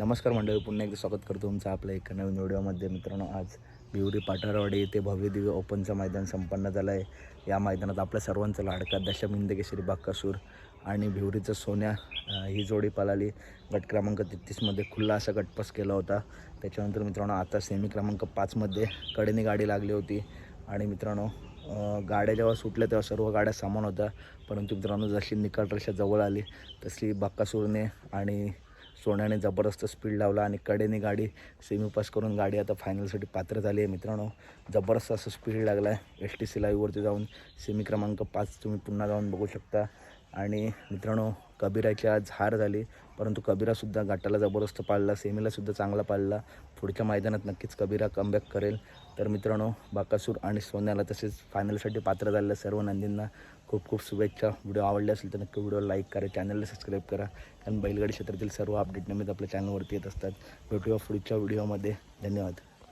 नमस्कार मंडळी पुन्हा एकदा स्वागत करतो तुमचं आपल्या एका नवीन व्हिडिओमध्ये. मित्रांनो आज बिवरी पाठारवाडी येथे भव्य दिव्य ओपनचं मैदान संपन्न झालं आहे. या मैदानात आपल्या सर्वांचा लाडका दशमिंद केसरी बाक्कासूर आणि भिवरीचं सोन्या ही जोडी पलाली गट क्रमांक तेहतीसमध्ये खुल्ला असा गटपास केला होता. त्याच्यानंतर मित्रांनो आता सेमी क्रमांक पाचमध्ये कडेने गाडी लागली होती. आणि मित्रांनो गाड्या जेव्हा सुटल्या तेव्हा सर्व गाड्या समान होत्या. परंतु मित्रांनो जशी निकाल रेषा जवळ आली तशी बाक्कासूरने आणि सोन्याने जबरदस्त स्पीड लावला आणि कडेने गाडी सेमी पास करून गाडी आता फायनलसाठी पात्र झाली आहे. मित्रांनो जबरदस्त असं स्पीड लागला आहे एस टी सी लाईव्हवरती जाऊन सेमी क्रमांक पाच तुम्ही पुन्हा जाऊन बघू शकता. आणि मित्रांनो कबीराची आज हार झाली परंतु कबीरासुद्धा गटाला जबरदस्त पाळला सेमीलासुद्धा चांगला पाळला. पुढच्या मैदानात नक्कीच कबीरा कमबॅक करेल. तर मित्रांनो बाकासूर आणि सोन्याला तसेच फायनलसाठी पात्र झालेल्या सर्व नंदींना खूप खूप शुभेच्छा. व्हिडिओ आवडले असेल तर नक्की व्हिडिओ लाईक करा चॅनलला सबस्क्राईब करा. कारण बैलगाडी क्षेत्रातील सर्व अपडेट नेहमीच आपल्या चॅनलवरती येत असतात. भेटूया पुढच्या व्हिडिओमध्ये. धन्यवाद.